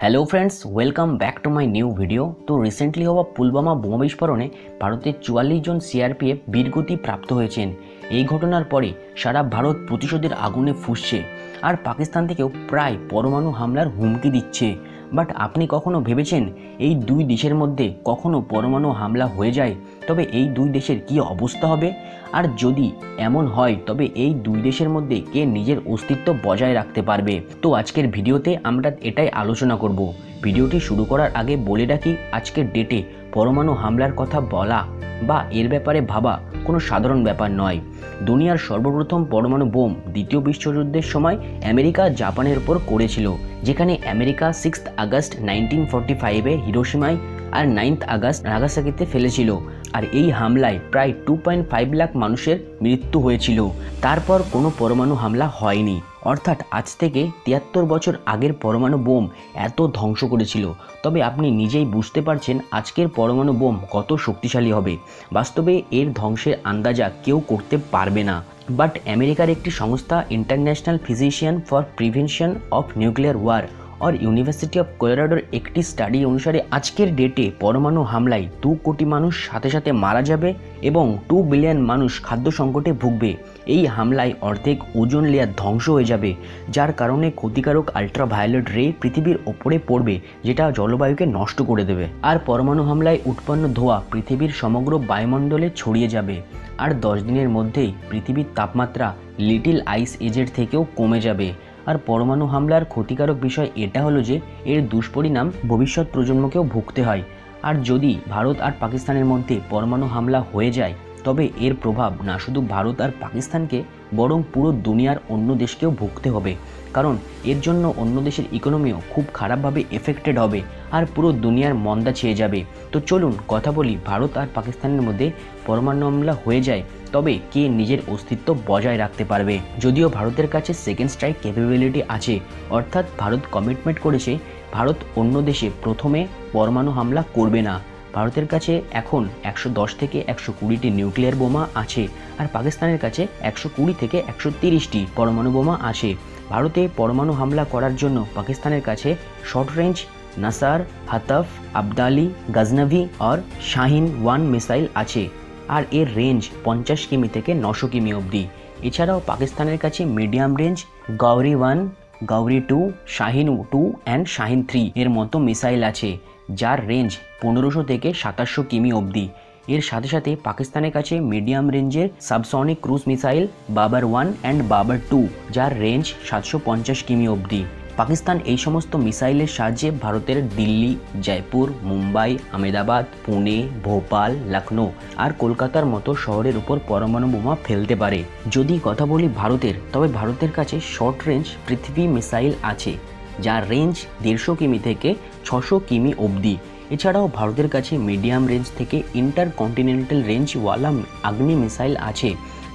Hello friends welcome back to my new video তো recently হওয়া পুলবামা বোমা বিস্ফোরণে ভারতের চুয়াল্লিশ জন সিআরপিএফ বীরগতি প্রাপ্ত হয়েছেন। এই ঘটনার পরে সারা ভারত প্রতিশোধের আগুনে ফুসছে। আর পাকিস্তান থেকেও প্রায় পরমাণু হামলার হুমকি দিচ্ছে। বাট আপনি কখনো ভেবেছেন এই দুই দেশের মধ্যে কখনো পরমাণু হামলা হয়ে যায়? তবে এই দুই দেশের কি অবস্থা হবে? আর যদি এমন হয়, তবে এই দুই দেশের মধ্যে কে নিজের অস্তিত্ব বজায় রাখতে পারবে? তো আজকের ভিডিওতে আমরা এটাই আলোচনা করব। ভিডিওটি শুরু করার আগে বলে রাখি, আজকের ডেটে পরমাণু হামলার কথা বলা বা এর ব্যাপারে ভাবা কোনো সাধারণ ব্যাপার নয়। দুনিয়ার সর্বপ্রথম পরমাণু বোম দ্বিতীয় বিশ্বযুদ্ধের সময় আমেরিকা জাপানের উপর করেছিল, যেখানে America six August nineteen forty ফাইভে হিরোসীমায় আর নাইন্থ আগস্ট নাগাসাকিতে ফেলেছিল, আর এই হামলায় প্রায় টু পয়েন্ট ফাইভ লাখ মানুষের মৃত্যু হয়েছিল। তারপর কোনো পরমাণু হামলা হয়নি। অর্থাৎ আজ থেকে তিয়াত্তর বছর আগের পরমাণু বোম এত ধ্বংস করেছিল। তবে আপনি নিজেই বুঝতে পারছেন আজকের পরমাণু বোম কত শক্তিশালী হবে। বাস্তবে এর ধ্বংসের আন্দাজা কেউ করতে পারবে না। বাট আমেরিকার একটি সংস্থা international physician for prevention of nuclear war R university of কোলোরাডোর একটি স্টাডি অনুসারে আজকের ডেটে পরমাণু হামলায় দু কোটি মানুষ সাথে সাথে মারা যাবে এবং টু বিলিয়ন মানুষ খাদ্য সংকটে ভুগবে। এই হামলায় অর্ধেক ওজন লেয়ার ধ্বংস হয়ে যাবে, যার কারণে ক্ষতিকারক আল্ট্রাভায়োলেট রে পৃথিবীর ওপরে পড়বে, যেটা জলবায়ুকে নষ্ট করে দেবে। আর পরমাণু হামলায় উৎপন্ন ধোঁয়া পৃথিবীর সমগ্র বায়ুমণ্ডলে ছড়িয়ে যাবে। আর দশ দিনের মধ্যেই পৃথিবীর তাপমাত্রা লিটিল আইস এজের থেকেও কমে যাবে। আর পরমাণু হামলার ক্ষতিকারক বিষয় এটা হলো যে, এর দুষ্পরিণাম ভবিষ্যৎ প্রজন্মকেও ভুগতে হয়। আর যদি ভারত আর পাকিস্তানের মধ্যে পরমাণু হামলা হয়ে যায়, তবে এর প্রভাব না শুধু ভারত আর পাকিস্তানকে, বরং পুরো দুনিয়ার অন্য দেশকেও ভুগতে হবে। কারণ এর জন্য অন্য দেশের ইকোনমিও খুব খারাপভাবে এফেক্টেড হবে আর পুরো দুনিয়ার মন্দা ছেয়ে যাবে। তো চলুন কথা বলি ভারত আর পাকিস্তানের মধ্যে পরমাণু হামলা হয়ে যায় তবে কে নিজের অস্তিত্ব বজায় রাখতে পারবে? যদিও ভারতের কাছে সেকেন্ড স্ট্রাইক ক্যাপেবিলিটি আছে, অর্থাৎ ভারত কমিটমেন্ট করেছে, ভারত অন্য দেশে প্রথমে পরমাণু হামলা করবে না। ভারতের কাছে এখন একশো দশ থেকে একশো কুড়িটি নিউক্লিয়ার বোমা আছে, আর পাকিস্তানের কাছে একশো কুড়ি থেকে একশো তিরিশটি পরমাণু বোমা আছে। ভারতে পরমাণু হামলা করার জন্য পাকিস্তানের কাছে শর্ট রেঞ্জ নাসার, হাতাফ, আবদালি, গজনভি আর শাহিন ওয়ান মিসাইল আছে। আর এর রেঞ্জ পঞ্চাশ কিমি থেকে নশো কিমি অবধি। এছাড়াও পাকিস্তানের কাছে medium range Ghauri one Ghauri two Shaheen two and Shaheen three এর মতো মিসাইল আছে, যার রেঞ্জ পনেরোশো থেকে সাতাশশো কিমি অবধি। এর সাথে সাথে পাকিস্তানের কাছে মিডিয়াম রেঞ্জের subsonic cruise missile Babur one and Babur two যার রেঞ্জ সাতশো পঞ্চাশ কিমি অবধি। পাকিস্তান এই সমস্ত মিসাইলের সাহায্যে ভারতের দিল্লি, জয়পুর, মুম্বাই আমেদাবাদ পুনে, ভোপাল লখনৌ আর কলকাতার মতো শহরের উপর পরমাণু বোমা ফেলতে পারে। যদি কথা বলি ভারতের, তবে ভারতের কাছে শর্ট রেঞ্জ পৃথিবী মিসাইল আছে যার রেঞ্জ দেড়শো কিমি থেকে ছশো কিমি অবধি। এছাড়াও ভারতের কাছে মিডিয়াম রেঞ্জ থেকে ইন্টার কন্টিনেন্টাল রেঞ্জওয়ালা আগ্নি মিসাইল আছে,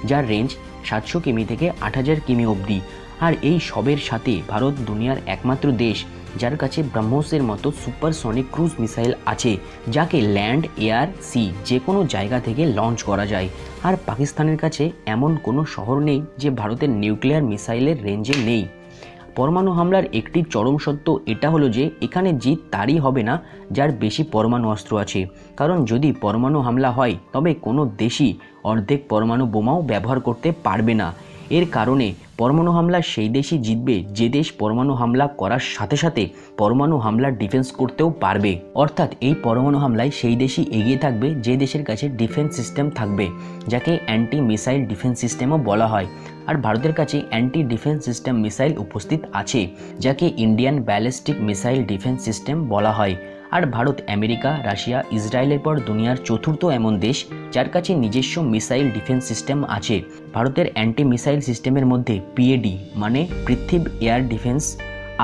যার রেঞ্জ সাতশো কিমি থেকে আট হাজার কিমি অবধি। আর এই সবের সাথে ভারত দুনিয়ার একমাত্র দেশ, যার কাছে ব্রহ্মসের মতো সুপারসনিক ক্রুজ মিসাইল আছে, যাকে ল্যান্ড, এয়ার, সি, যে কোনো জায়গা থেকে লঞ্চ করা যায়। আর পাকিস্তানের কাছে এমন কোনো শহর নেই যে ভারতের নিউক্লিয়ার মিসাইলের রেঞ্জে নেই। পরমাণু হামলার একটি চরম সত্য এটা হলো যে, এখানে জিত তারই হবে না, যার বেশি পরমাণু অস্ত্র আছে। কারণ যদি পরমাণু হামলা হয়, তবে কোনো দেশই অর্ধেক পরমাণু বোমাও ব্যবহার করতে পারবে না। এর কারণে পরমাণু হামলা সেই দেশই জিতবে, যে দেশ পরমাণু হামলা করার সাথে সাথে পরমাণু হামলার ডিফেন্স করতেও পারবে। অর্থাৎ এই পরমাণু হামলায় সেই দেশই এগিয়ে থাকবে, যে দেশের কাছে ডিফেন্স সিস্টেম থাকবে, যাকে অ্যান্টি মিসাইল ডিফেন্স সিস্টেমও বলা হয়। আর ভারতের কাছে অ্যান্টি ডিফেন্স সিস্টেম মিসাইল উপস্থিত আছে, যাকে Indian ballistic missile defence system বলা হয়। আর ভারত, আমেরিকা, রাশিয়া, ইসরায়েলের পর দুনিয়ার চতুর্থ এমন দেশ যার কাছে নিজস্ব মিসাইল ডিফেন্স সিস্টেম আছে। ভারতের অ্যান্টি মিসাইল সিস্টেমের মধ্যে পিএডি মানে পৃথিব এয়ার ডিফেন্স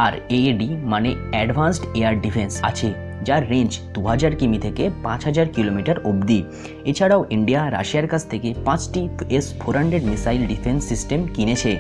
আর এএডি মানে অ্যাডভান্সড এয়ার ডিফেন্স আছে, যার রেঞ্জ দু হাজার কিমি থেকে পাঁচ হাজার কিলোমিটার অবধি। এছাড়াও ইন্ডিয়া, রাশিয়ার কাছ থেকে পাঁচটি S four hundred missile defence system কিনেছে,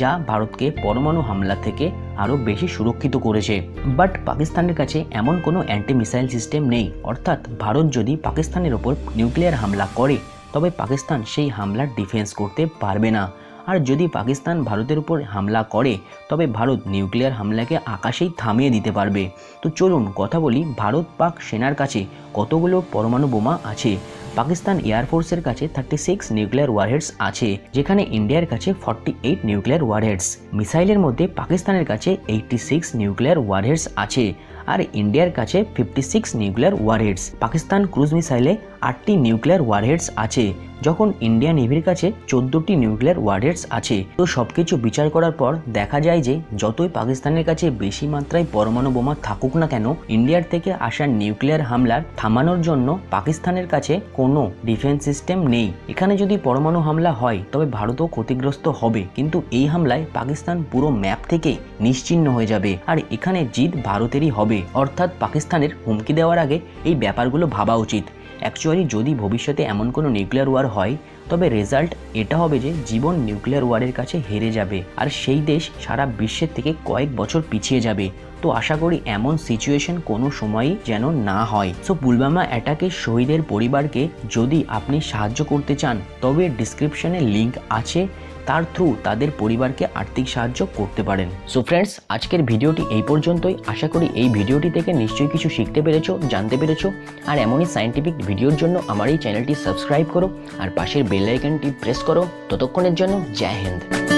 যা ভারতকে পরমাণু হামলা থেকে আরও বেশি সুরক্ষিত করেছে। বাট পাকিস্তানের কাছে এমন কোনো অ্যান্টি মিসাইল সিস্টেম নেই। অর্থাৎ ভারত যদি পাকিস্তানের ওপর নিউক্লিয়ার হামলা করে, তবে পাকিস্তান সেই হামলার ডিফেন্স করতে পারবে না। আর যদি পাকিস্তান ভারতের উপর হামলা করে, তবে ভারত নিউক্লিয়ার হামলাকে আকাশেই থামিয়ে দিতে পারবে। তো চলুন কথা বলি ভারত পাক সেনার কাছে। কতগুলো পরমাণু বোমা আছে? পাকিস্তান এয়ারফোর্সের কাছে থার্টি সিক্স নিউক্লিয়ার ওয়ারহেডস আছে, যেখানে ইন্ডিয়ার কাছে ফর্টি এইট নিউক্লিয়ার ওয়ারহেডস মিসাইলের মধ্যে পাকিস্তানের কাছে এইটটি সিক্স নিউক্লিয়ার ওয়ারহেডস আছে। আর ইন্ডিয়ার কাছে fifty six nuclear warheads Pakistan cruise মিসাইলে আটটি নিউক্লিয়ার ওয়ারহেডস আছে, যখন ইন্ডিয়ান নেভির কাছে চোদ্দোটি নিউক্লিয়ার ওয়ারহেডস আছে। তো সব কিছু বিচার করার পর দেখা যায় যে, যতই পাকিস্তানের কাছে বেশি মাত্রায় পরমাণু বোমা থাকুক না কেন, ইন্ডিয়ার থেকে আসা নিউক্লিয়ার হামলার থামানোর জন্য পাকিস্তানের কাছে কোনো ডিফেন্স সিস্টেম নেই। এখানে যদি পরমাণু হামলা হয়, তবে ভারতও ক্ষতিগ্রস্ত হবে। কিন্তু এই হামলায় পাকিস্তান পুরো ম্যাপ থেকে নিশ্চিহ্ন হয়ে যাবে, আর এখানে জিত ভারতেরই হবে। অর্থাৎ পাকিস্তানের হুমকি দেওয়ার আগে এই ব্যাপারগুলো ভাবা উচিত। অ্যাকচুয়ালি যদি ভবিষ্যতে এমন কোনো নিউক্লিয়ার ওয়ার হয় তবে রেজাল্ট এটা হবে যে জীবন নিউক্লিয়ার ওয়ারের কাছে হেরে যাবে আর সেই দেশ সারা বিশ্বের থেকে কয়েক বছর পিছিয়ে যাবে। তো আশা করি এমন সিচুয়েশন কোনো সময়ই যেন না হয়। সো পুলবামা অ্যাটাকে শহীদের পরিবারকে যদি আপনি সাহায্য করতে চান, তবে ডিসক্রিপশনে লিংক আছে। তার থ্রু তাদের পরিবারকে আর্থিক সাহায্য করতে পারেন। সো ফ্রেন্ডস আজকের ভিডিওটি এই পর্যন্তই। আশা করি এই ভিডিওটি থেকে নিশ্চয়ই কিছু শিখতে পেরেছ, জানতে পেরেছ। আর এমনই সাইন্টিফিক ভিডিওর জন্য আমার এই চ্যানেলটি সাবস্ক্রাইব করো। আর পাশের বেল আইকনটি প্রেস করো ততক্ষণের জন্য জয় হিন্দ।